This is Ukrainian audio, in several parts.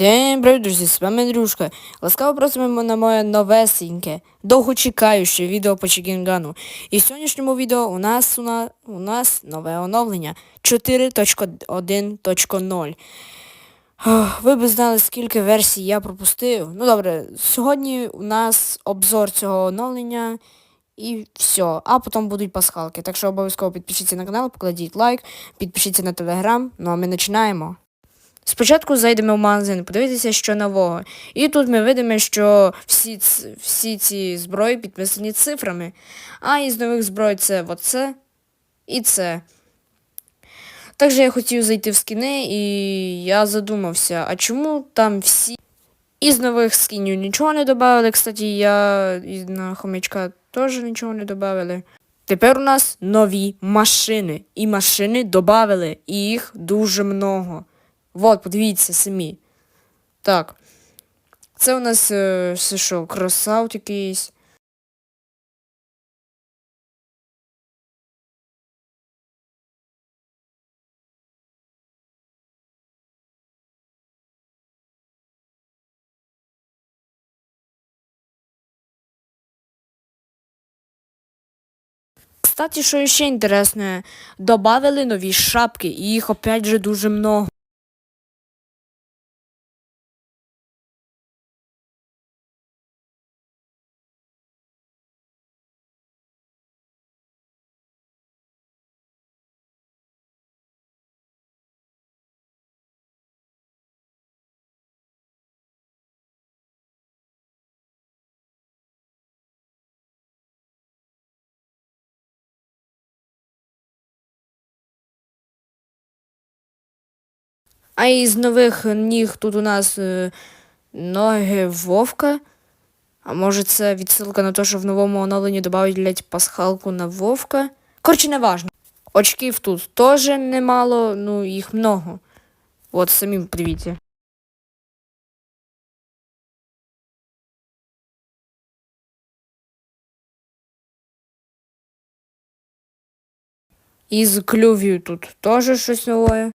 Всім привіт, друзі, з вами Андрюшка. Ласкаво просимо на моє новесеньке, довгочекаюче відео по Чікінгану. І в сьогоднішньому відео у нас, у нас, у нас нове оновлення 4.1.0. Ви б знали, скільки версій я пропустив. Ну добре, сьогодні у нас обзор цього оновлення і все. А потім будуть пасхалки. Так що обов'язково підпишіться на канал, покладіть лайк, підпишіться на телеграм. Ну а ми починаємо. Спочатку зайдемо в магазин, подивитися, що нового. І тут ми видимо, що всі, всі ці зброї підписані цифрами. А із нових зброй це оце і це. Також я хотів зайти в скіни, і я задумався, а чому там всі із нових скінів нічого не додали. Кстати, я і на хомячка теж нічого не додали. Тепер у нас нові машини. І машини додали, і їх дуже много. Вот, подивіться самі. Так. Це у нас е, це що, кросаут якийсь. Кстати, що ще інтересне, добавили нові шапки, і їх опять же дуже много. А із нових ніг тут у нас е, ноги вовка. А може це відсилка на те, що в новому оновленні додають пасхалку на вовка. Коротше, не важно. Очків тут теж немало, ну їх много. От самі подивіться. Із клювів тут теж щось нове.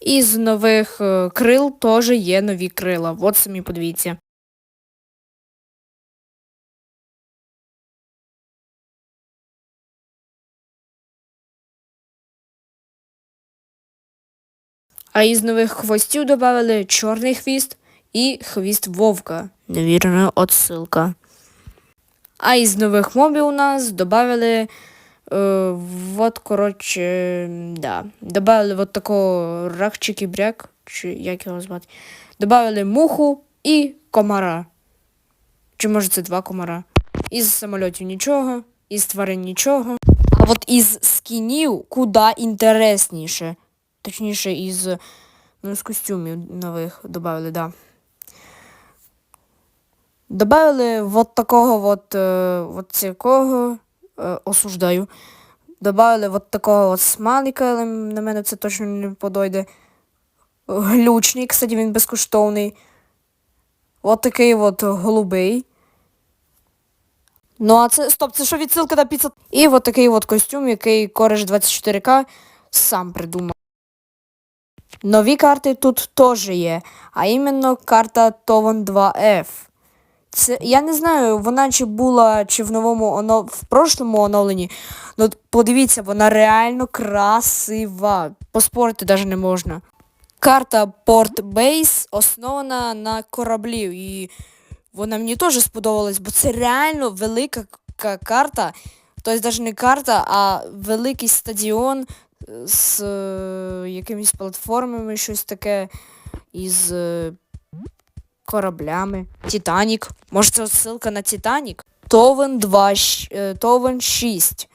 Із нових е, крил теж є нові крила. От самі подивіться. А із нових хвостів додали чорний хвіст і хвіст вовка. Невірна отсилка. А із нових мобів у нас додали Э, вот, коротше, да. Добавили вот такого рахчики бряк, чи як його звати. Добавили муху і комара. Чи може це два комара? Із самольотів нічого, із тварин нічого. А от із скінів куди інтересніше. Точніше, із, ну, з костюмів нових добавили, да. Добавили вот такого вот, е, вот е, осуждаю. Добавили от такого от смайлика, але на мене це точно не подойде. Глючний, кстати, він безкоштовний. От такий от голубий. Ну, а це. Стоп, це що відсилка на 500. І от такий от костюм, який кореш 24К сам придумав. Нові карти тут теж є, а іменно карта Тован 2F. Це я не знаю, вона чи була чи в новому оно в прошлому оновленні. Ну подивіться, вона реально красива. Поспорити навіть не можна. Карта Port Base основана на кораблів, і вона мені теж сподобалась, бо це реально велика карта. Тобто навіть не карта, а великий стадіон з е, якимись платформами, щось таке із. е, кораблями. Титанік. Може це ссылка на Титанік? Товен 2, е, Товен 6.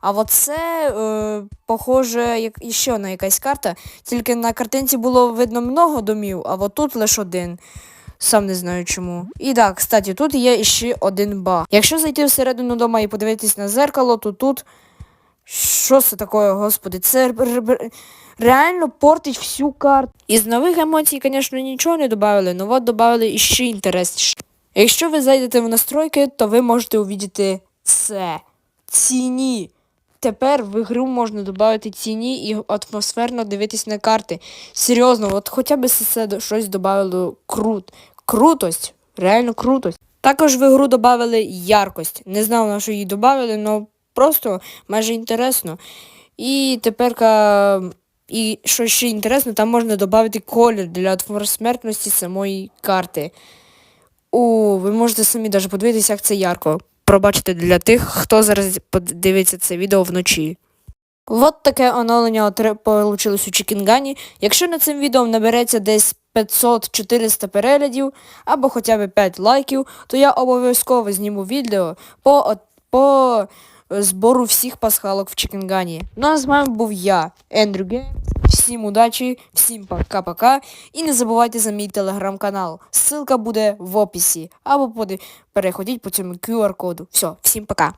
А от це, е, похоже, як іще на якась карта. Тільки на картинці було видно много домів, а от тут лише один. Сам не знаю чому. І так, кстати, тут є ще один баг. Якщо зайти всередину дома і подивитись на зеркало, то тут. Що це таке, господи? Це реально портить всю карту. Із нових емоцій, звісно, нічого не додали, але от додали іще інтересніше. Якщо ви зайдете в настройки, то ви можете увидіти це. ціні. Тепер в ігру можна додати ціні і атмосферно дивитись на карти. Серйозно, от хоча б це щось додало крут. Крутость, реально крутость. Також в ігру додали яркость. Не знав, на що її додали, але просто майже інтересно. І тепер, і що ще інтересно, там можна додати колір для атмосферності самої карти. У, ви можете самі даже подивитися, як це ярко. Пробачте для тих, хто зараз подивиться це відео вночі. От таке оновлення вийшло у Чікінгані. Якщо на цим відео набереться десь 500-400 переглядів або хоча б 5 лайків, то я обов'язково зніму відео по, по е, збору всіх пасхалок в Чікінгані. Ну а з вами був я, Ендрю Геймс. Всім удачі, всім пока-пока. І не забувайте за мій телеграм-канал. Ссылка буде в описі. Або переходіть по цьому QR-коду. Все, всім пока.